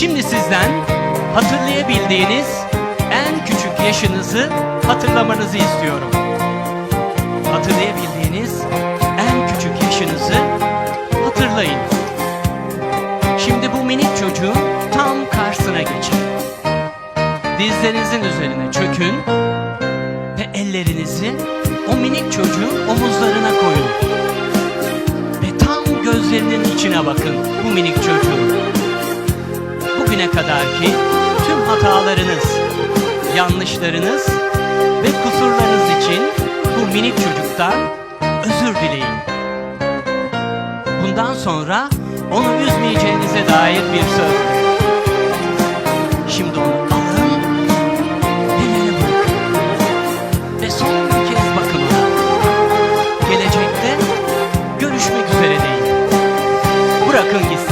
Şimdi sizden hatırlayabildiğiniz en küçük yaşınızı hatırlamanızı istiyorum. Hatırlayabildiğiniz en küçük yaşınızı hatırlayın. Şimdi bu minik çocuğun tam karşısına geçin. Dizlerinizin üzerine çökün ve ellerinizi o minik çocuğun omuzlarına koyun. Ve tam gözlerinin içine bakın bu minik çocuğun kadar ki tüm hatalarınız, yanlışlarınız ve kusurlarınız için bu minik çocuktan özür dileyin. Bundan sonra onu üzmeyeceğinize dair bir söz. Şimdi onu alın, yerine bırakın ve son bir kez bakın ona. Gelecekte görüşmek üzere deyin. Bırakın gitsin.